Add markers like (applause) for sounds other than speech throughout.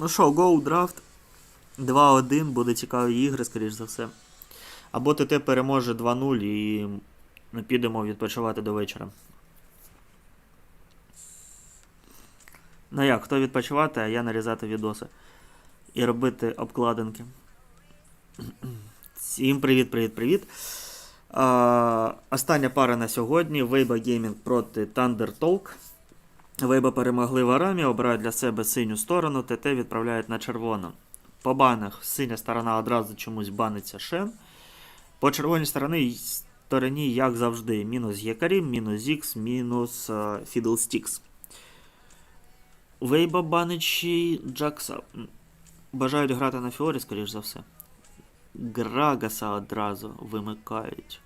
Ну що, Go Draft 2-1, буде цікаві ігри, скоріш за все. Або ТТ переможе 2-0 і ми підемо відпочивати до вечора. Ну як, хто відпочивати, а я нарізати відоси. І робити обкладинки. Всім привіт, привіт, привіт. А, остання пара на сьогодні. Вейба Gaming проти Thunder Talk. Вейба перемогли в Арамі, обирають для себе синю сторону, ТТ відправляють на червону. По банах синя сторона одразу чомусь баниться Шен. По червоній стороні, стороні, як завжди, мінус Якарім, мінус Зікс, мінус Фідлстікс. Вейба баничі Джакса. Бажають грати на Фіорі, скоріш за все. Грагаса одразу вимикають.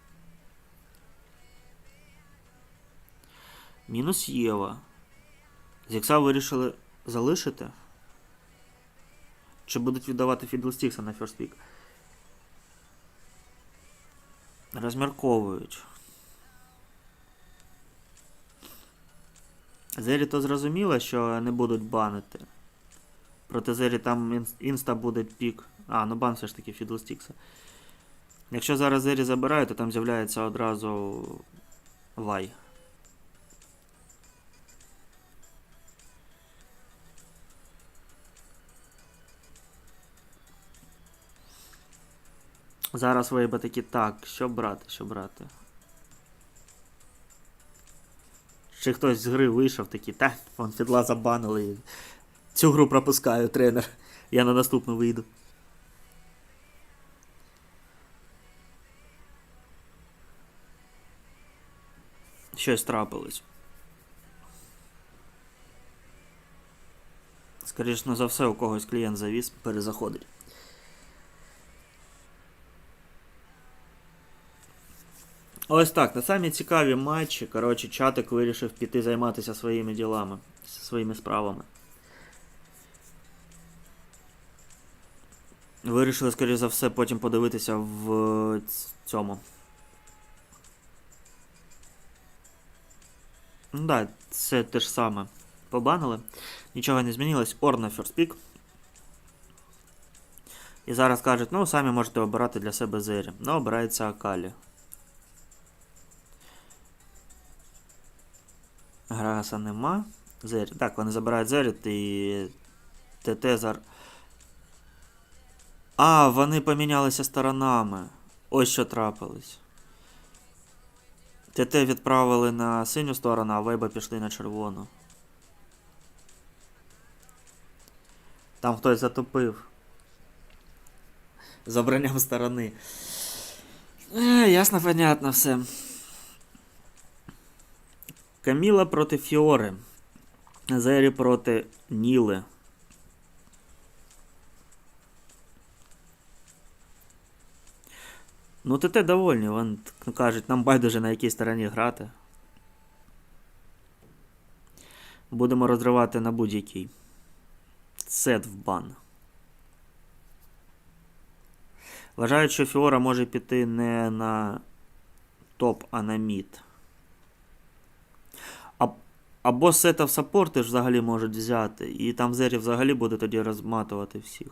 Мінус Єва. Зікса вирішили залишити? Чи будуть віддавати Фідлстікса на First Pick? Розмірковують. Зері то зрозуміло, що не будуть банити. Проти Зері там інста буде пік. А, ну бан все ж таки Фідлстікса. Якщо зараз Зері забирає, то там з'являється одразу Вай. Зараз вейба такі, так, що брати, що брати. Ще хтось з гри вийшов такий, та, вон фідла забанили. Цю гру пропускаю, тренер. Я на наступну вийду. Щось трапилось. Скоріше за все, у когось клієнт завіс, перезаходить. Ось так, на самі цікаві матчі. Коротше, чатик вирішив піти займатися своїми ділами, своїми справами. Вирішили, скоріше за все, потім подивитися в цьому. Ну да, це те ж саме. Побанили. Нічого не змінилось. Ор на first pick. І зараз кажуть, ну самі можете обирати для себе зері. Ну, обирається Акалі. Грагаса нема. Зері. Так, вони забирають Зеріт і ТТ зар. А, вони помінялися сторонами. Ось що трапилось. ТТ відправили на синю сторону, а Вейба пішли на червону. Там хтось затопив. З обранням сторони. Е, ясно, понятно все. Каміла проти Фіори. Зері проти Ніли. Ну, ТТ довольні, вони кажуть, нам байдуже на якій стороні грати. Будемо розривати на будь-який. Сет в бан. Вважають, що Фіора може піти не на топ, а на мід. Або сета в саппорти ж взагалі можуть взяти. І там Зері взагалі буде тоді розматувати всіх.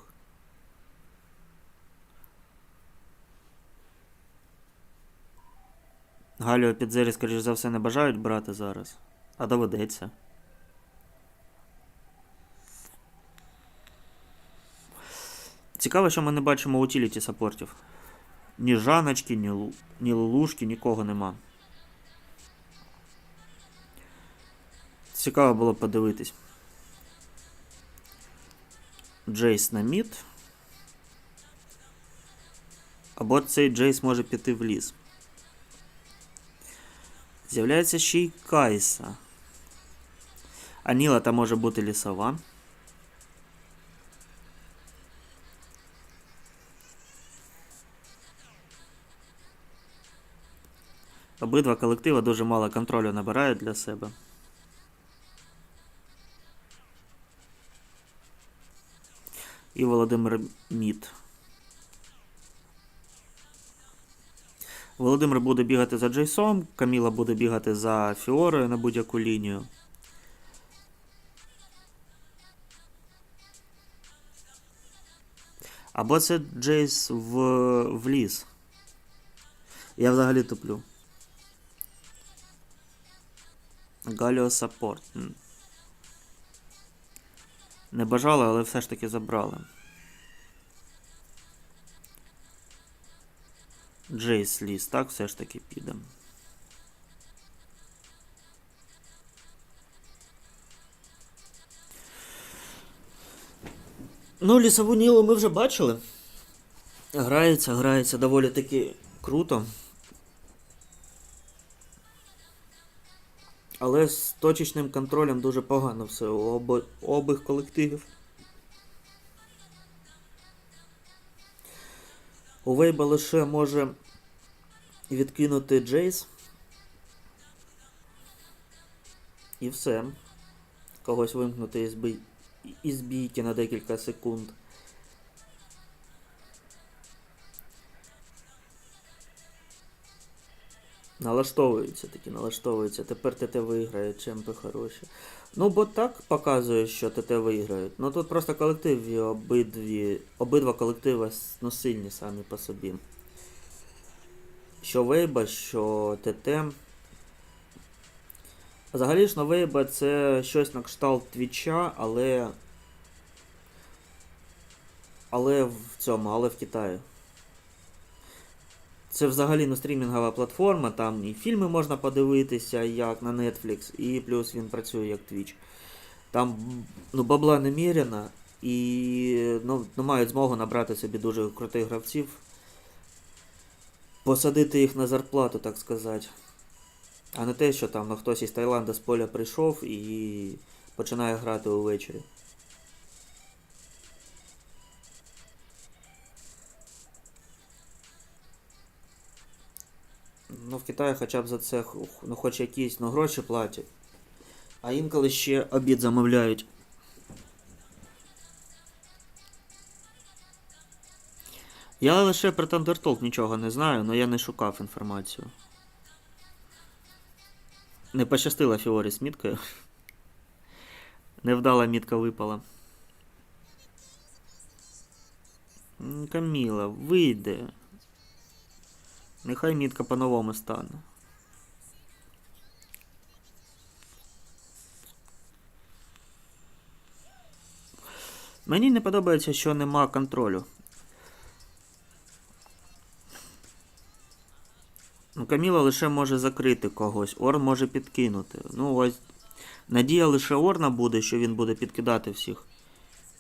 Галіо під Зері, скоріш за все, не бажають брати зараз. А доведеться. Цікаво, що ми не бачимо утіліті саппортів. Ні Жаночки, ні, Лу... ні Лулушки, нікого нема. Цікаво було б подивитись. Джейс на мід. Або цей Джейс може піти в ліс. З'являється ще й Кайса. Аніла там може бути лісова. Обидва колектива дуже мало контролю набирають для себе. І Володимир Мід. Володимир буде бігати за Джейсом, Каміла буде бігати за Фіорою на будь-яку лінію. Або це Джейс в, в ліс. Я взагалі туплю. Галіо Саппорт. Не бажали, але все ж таки забрали. Джейс ліс, так, все ж таки піде. Ну, лісову Нілу ми вже бачили. Грається, грається доволі таки круто. Але з точечним контролем дуже погано все у обо- обох колективів. У Вейба лише може відкинути Джейс. І все. Когось вимкнути із, бій... із бійки на декілька секунд. Налаштовуються такі, налаштовуються. Тепер ТТ виграє, чемпи хороші. Ну, бо так показує, що ТТ виграють. Ну тут просто колективі обидві, обидва колективи ну, сильні самі по собі. Що Вейба, що ТТ. Взагалі ж на Вейба це щось на кшталт Твіча, але. Але в цьому, але в Китаї. Це взагалі ну, стрімінгова платформа, там і фільми можна подивитися, як на Netflix, і плюс він працює як Twitch. Там ну, бабла неміряна, і ну, ну, мають змогу набрати собі дуже крутих гравців. Посадити їх на зарплату, так сказати. А не те, що там ну, хтось із Таїланда з поля прийшов і починає грати увечері. В Китаї хоча б за це ну, хоч якісь ну, гроші платять. А інколи ще обід замовляють. Я лише про Thundertalk нічого не знаю, але я не шукав інформацію. Не пощастила Фіорі з міткою. Невдала мітка випала. Каміла, вийде. Нехай мітка по-новому стане. Мені не подобається, що нема контролю. Ну, Каміла лише може закрити когось, Орн може підкинути. Ну, ось. Надія лише Орна буде, що він буде підкидати всіх.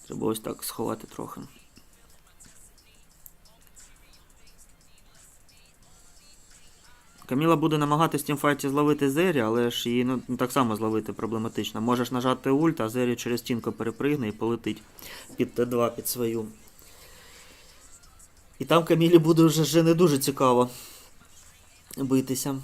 Треба ось так сховати трохи. Каміла буде намагатись в тімфайті зловити Зері, але ж її ну, так само зловити проблематично. Можеш нажати ульт, а Зері через стінку перепригне і полетить під Т2 під свою. І там Камілі буде вже не дуже цікаво битися.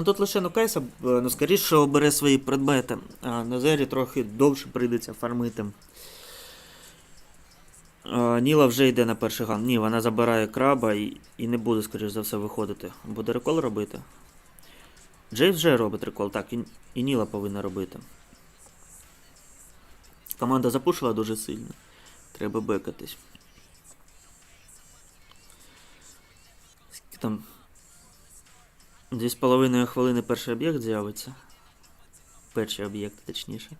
А тут лише ну Кайса, е, ну скоріше обере свої предмети, а на Зері трохи довше прийдеться фармити. Ніла вже йде на перший ган. Ні, вона забирає краба і, і не буде, скоріш за все, виходити. Буде рекол робити. Джейс вже робить рекол, так, і, і Ніла повинна робити. Команда запушила дуже сильно. Треба бекатись. Там Дві з половиною хвилини перший об'єкт з'явиться. Перший об'єкт, точніше.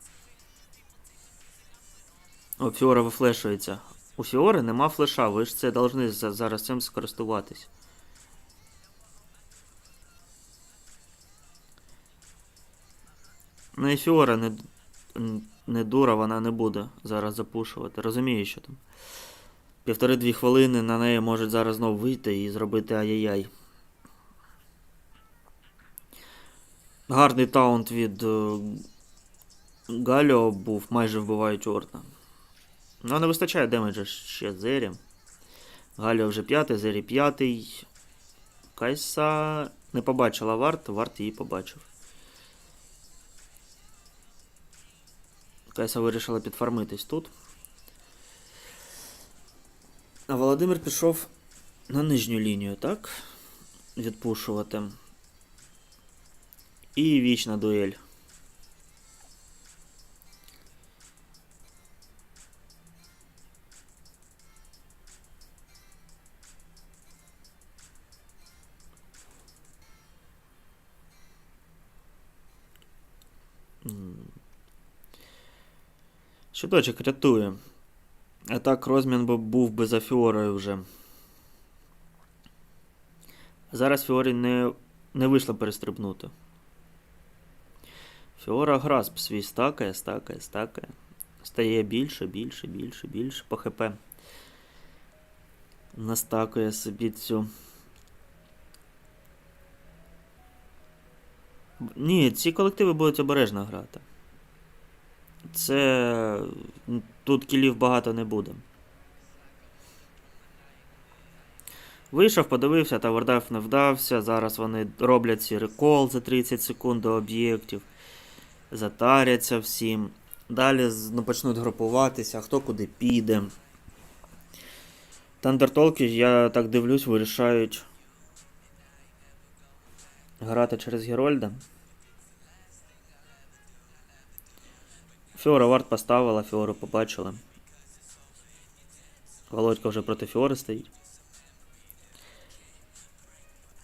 О, Фіора вифлешується. У Фіори нема флеша, ви ж це повинні зараз цим скористуватись. Ну і Фіора не, не дура, вона не буде зараз запушувати. Розумію, що там. Півтори-дві хвилини на неї можуть зараз знов вийти і зробити ай-яй-яй. Гарний таунт від е, Галіо був, майже вбивають Орна. Ну, не вистачає демеджа ще Зері. Галіо вже п'ятий, Зері п'ятий. Кайса не побачила варт, варт її побачив. Кайса вирішила підфармитись тут. А Володимир пішов на нижню лінію, так? Відпушувати. І вічна дуель. Щиточок рятує. А так розмін би був би за Фіорою вже. Зараз Фіорі не, не вийшло перестрибнути. Фіора грасп свій стакає, стакає, стакає. Стає більше, більше, більше, більше по ХП. Настакує собі цю. Ні, ці колективи будуть обережно грати. Це. Тут кілів багато не буде. Вийшов, подивився, та Вардайф не вдався. Зараз вони роблять ці рекол за 30 секунд до об'єктів. Затаряться всім. Далі ну, почнуть групуватися, хто куди піде. Тандертолки, я так дивлюсь, вирішають грати через Герольда. Фіора варт поставила, Фіору побачили. Володька вже проти Фіори стоїть.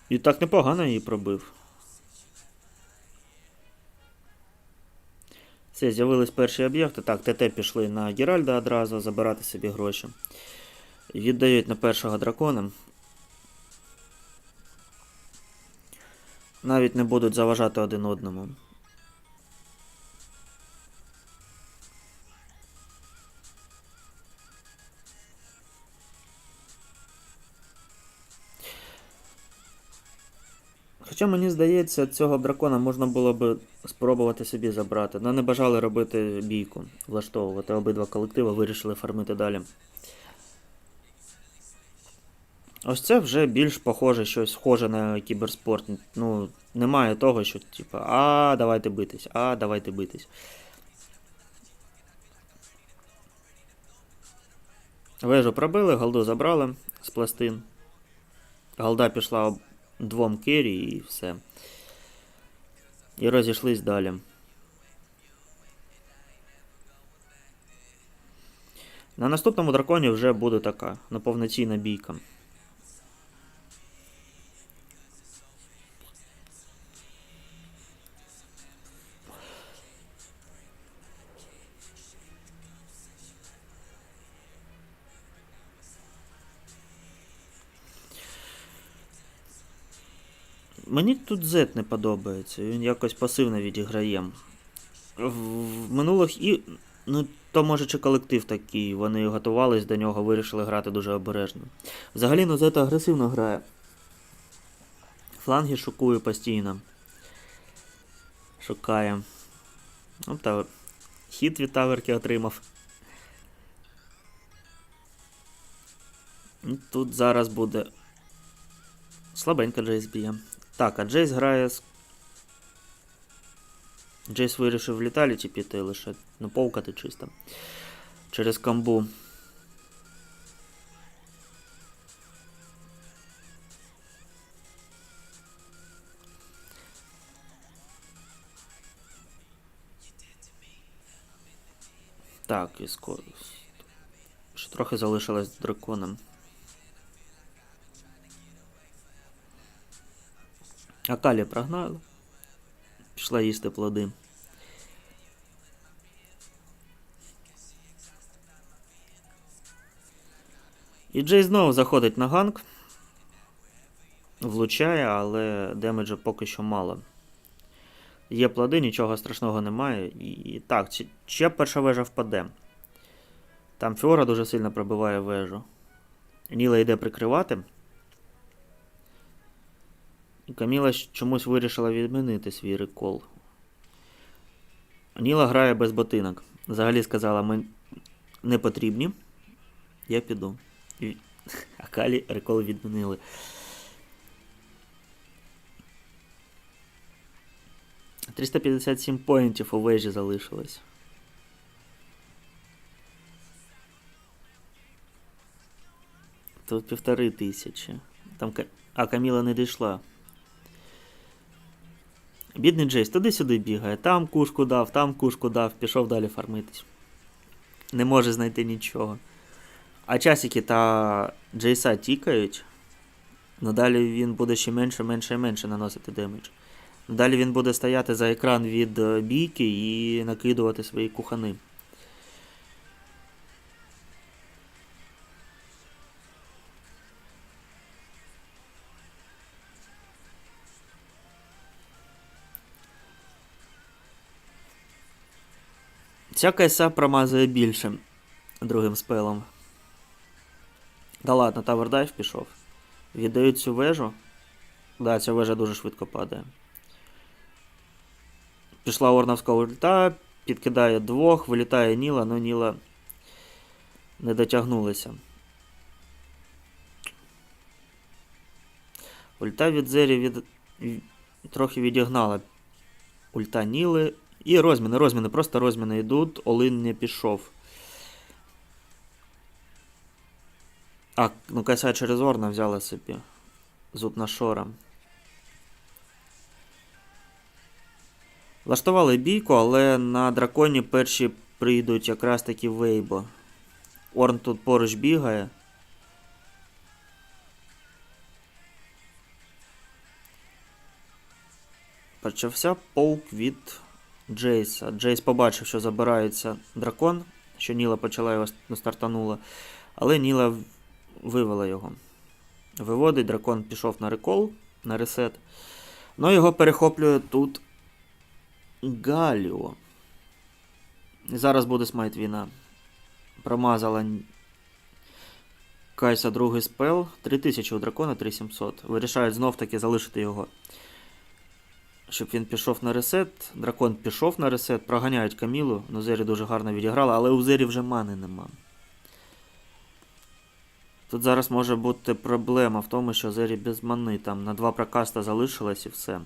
І так непогано її пробив. Все, з'явились перші об'єкти. Так, ТТ пішли на Геральда одразу забирати собі гроші. Віддають на першого дракона. Навіть не будуть заважати один одному. Хоча мені здається, цього дракона можна було би спробувати собі забрати. але не бажали робити бійку, влаштовувати. Обидва колективи вирішили фармити далі. Ось це вже більш похоже, щось схоже на кіберспорт. Ну, немає того, що, типу, а, давайте битись, а, давайте битись. Вежу пробили, голду забрали з пластин. Голда пішла двом керрі і все. І розійшлись далі. На наступному драконі вже буде така на повноцінна бійка. Мені тут Z не подобається, він якось пасивно відіграє. В, минулих і. Ну, то може чи колектив такий, вони готувались до нього, вирішили грати дуже обережно. Взагалі, ну Z агресивно грає. Фланги шукує постійно. Шукає. Ну, та хід від таверки отримав. Тут зараз буде. Слабенько Джейс б'є. Так, а Джейс грає з. Джейс вирішив в літаліті піти лише. Ну, повкати чисто. Через камбу. Так, і скоро. Ще трохи залишилось драконом. Акалі прогнали. Пішла їсти плоди. І Джей знову заходить на ганк. Влучає, але демеджа поки що мало. Є плоди, нічого страшного немає. І так, ще перша вежа впаде. Там Фіора дуже сильно пробиває вежу. Ніла йде прикривати. Каміла чомусь вирішила відмінити свій рекол. Ніла грає без ботинок. Взагалі сказала, ми не потрібні. Я піду. (laughs) А Калі рекол відмінили. «357 поінтів у вежі залишилось. Тут півтори тисячі. Там... А Каміла не дійшла. Бідний Джейс туди-сюди бігає. Там кушку дав, там кушку дав, пішов далі фармитись. Не може знайти нічого. А часики та Джейса тікають. Ну далі він буде ще менше, менше і менше наносити демедж. Далі він буде стояти за екран від бійки і накидувати свої кухани. Ця кайса промазує більше другим спелом. Да ладно, Dive пішов. Віддають цю вежу. Да, ця вежа дуже швидко падає. Пішла Орновська ульта, підкидає двох, вилітає Ніла, але Ніла не дотягнулися. Ульта від Зері від... трохи відігнала ульта Ніли. І розміни, розміни, просто розміни йдуть, Олин не пішов. А, ну Кайса через Орна взяла собі. Зуб на шора. Влаштували бійку, але на драконі перші прийдуть якраз таки Вейбо. Орн тут поруч бігає. Почався полк від Джейса. Джейс побачив, що забирається дракон, що Ніла почала його ну, стартанула, але Ніла вивела його. Виводить, дракон пішов на рекол, на ресет. Ну, його перехоплює тут Галіо. І зараз буде смайт війна. Промазала Кайса другий спел. 3000 у дракона, 3700. Вирішають знов таки залишити його. Щоб він пішов на ресет. Дракон пішов на ресет, проганяють Камілу. Ну, Зері дуже гарно відіграла, але у Зері вже мани нема. Тут зараз може бути проблема в тому, що Зері без мани там на два прокаста залишилось і все.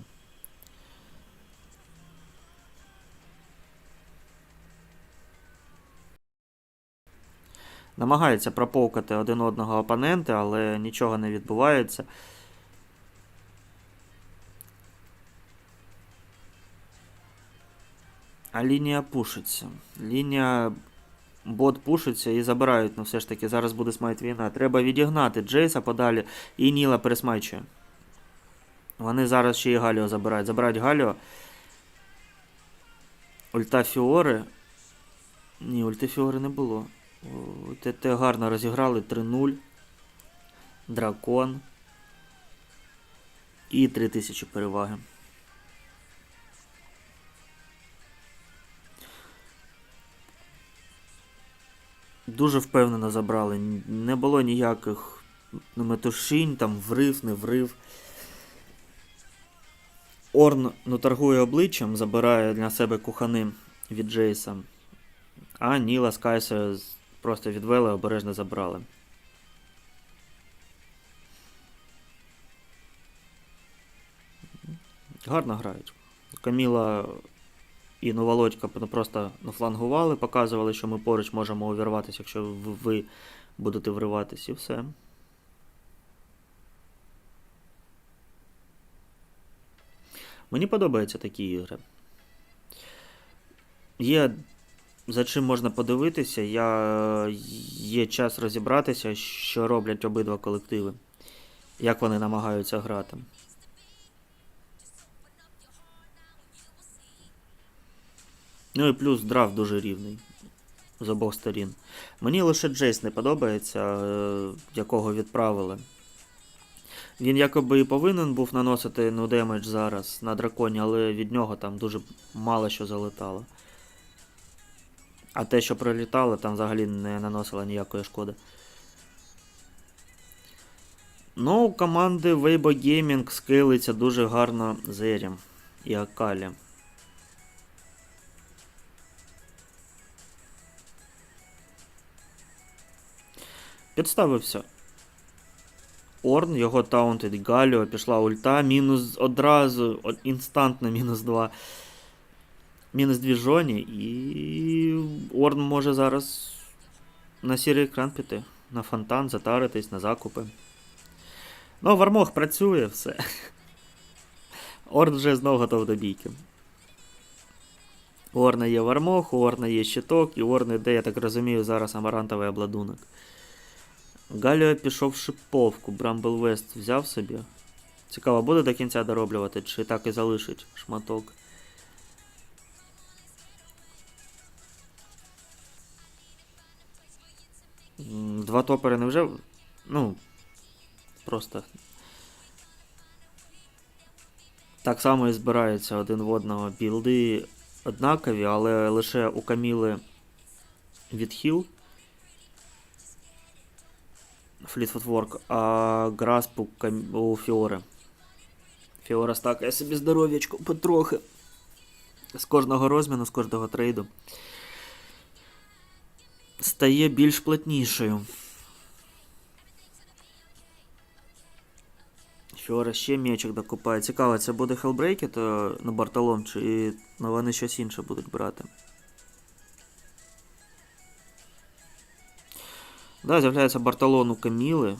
Намагаються проповкати один одного опоненти, але нічого не відбувається. А лінія пушиться. Лінія бот пушиться і забирають, ну все ж таки, зараз буде смайт війна. Треба відігнати Джейса подалі і Ніла пересмайчує. Вони зараз ще і Галіо забирають. Забирають Галіо. Ульта Фіори. Ні, ульти Фіори не було. ТТ гарно розіграли 3-0. Дракон. І 3000 переваги. Дуже впевнено забрали. Не було ніяких ну, метушінь, там врив, не врив. Орн ну, торгує обличчям, забирає для себе кухани від Джейса. А Ніла з Кайсою з- просто відвели, обережно забрали. Гарно грають. Каміла і ну, Володька ну, просто нафлангували, показували, що ми поруч можемо увірватися, якщо ви будете вриватись, і все. Мені подобаються такі ігри. Є за чим можна подивитися, я... є час розібратися, що роблять обидва колективи, як вони намагаються грати. Ну і плюс драфт дуже рівний з обох сторін. Мені лише Джейс не подобається, е, якого відправили. Він якоби і повинен був наносити ну, демедж зараз на драконі, але від нього там дуже мало що залетало. А те, що прилітало, там взагалі не наносило ніякої шкоди. Ну, у команди Weibo Gaming скейлиться дуже гарно Зерім і Акалі. Підставився. Орн, його таунтить Галіо, пішла ульта, мінус одразу, інстантно мінус 2. Мінус 2 жоні, і Орн може зараз на сірий екран піти. на фонтан, затаритись, на закупи. Ну, Вармох працює, все. (laughs) Орд вже знову готов до бійки. У Орна є Вармох, у Орна є щиток, і у йде, я так розумію, зараз амарантовий обладунок. Галіо пішов в шиповку, Брамбл Вест взяв собі. Цікаво, буде до кінця дороблювати, чи так і залишить шматок. Два топери не вже. Ну. Просто. Так само і збираються один в одного білди однакові, але лише у Каміли відхил. Fleetfoot Work, а Грасп у, Фіори. Фіора стакає собі здоров'ячко потрохи. З кожного розміну, з кожного трейду. Стає більш плотнішою. Фіора ще м'ячик докупає. Цікаво, це буде то на Бартолом, чи ну, вони щось інше будуть брати. Да, з'являється Бартолон у Каміли.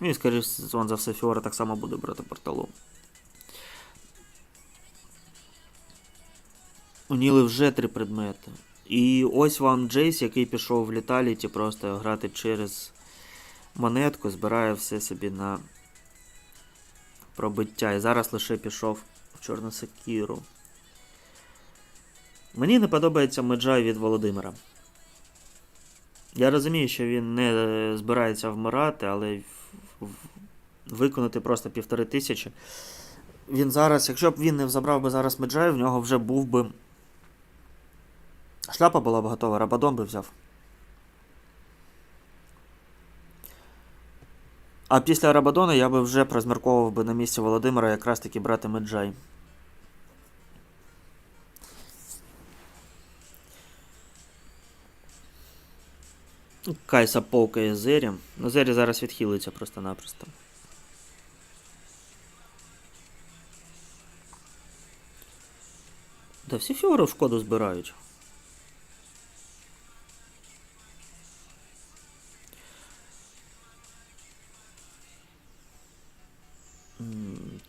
Ну і, скоріше за все, Фіора так само буде брати Бартолом. У Ніли вже три предмети. І ось вам Джейс, який пішов в літаліті просто грати через монетку, збирає все собі на пробиття. І зараз лише пішов в Чорну Секіру. Мені не подобається меджай від Володимира. Я розумію, що він не е, збирається вмирати, але виконати просто півтори тисячі. Він зараз, якщо б він не забрав би зараз меджай, в нього вже був би. Шляпа була б готова, Рабадон би взяв. А після Рабадона я би вже розмірковував би на місці Володимира якраз таки брати меджай. Кайса повкає Зері. Ну, Зері зараз відхилиться просто-напросто. Да всі фіори в шкоду збирають.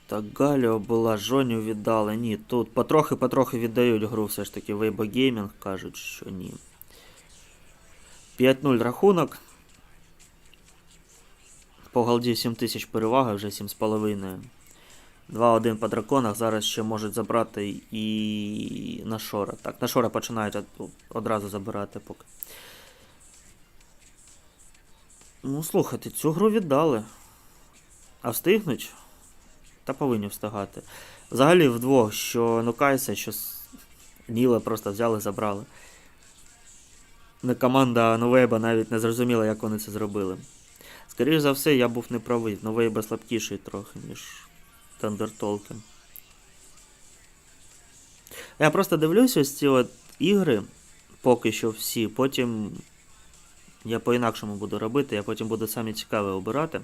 Так, Галіо була, Жоню віддали. Ні, тут потрохи-потрохи віддають гру все ж таки Weibo Gaming, кажуть, що ні. 5-0 рахунок. По голді 7000 перевага, вже 7,5. 2-1 по драконах. Зараз ще можуть забрати і на Шора. Так, на Шора починають одразу забирати поки. Ну, слухайте, цю гру віддали. А встигнуть? Та повинні встигати. Взагалі вдвох, що Нукайса, що Ніла просто взяли забрали. Не команда Новейба навіть не зрозуміла, як вони це зробили. Скоріше за все, я був неправий. Новейба слабкіший трохи, ніж Тандертолкен. Я просто дивлюся ось ці от ігри, поки що всі, потім я по-інакшому буду робити, я потім буду самі цікаве обирати.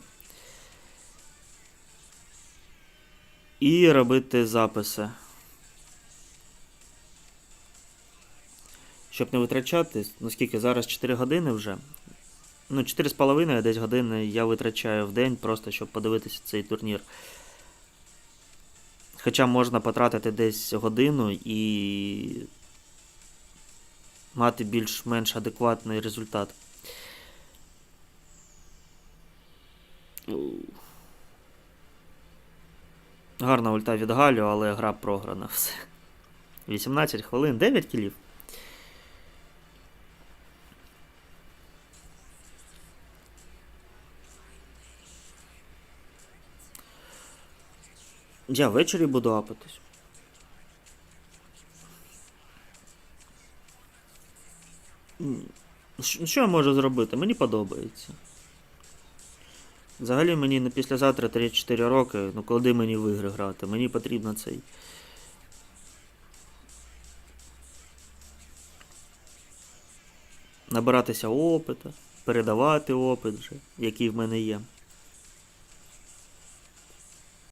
І робити записи. Щоб не витрачати, ну скільки зараз 4 години вже. Ну, 4,5 десь години я витрачаю в день, просто щоб подивитися цей турнір. Хоча можна потратити десь годину і мати більш-менш адекватний результат. Гарна ульта від Галю, але гра програна все. 18 хвилин, 9 кілів. Я ввечері буду апатись. Що я можу зробити? Мені подобається. Взагалі мені на післязавтра 3-4 роки, ну коли мені в ігри грати, мені потрібно цей. Набиратися опита, передавати опит вже, який в мене є.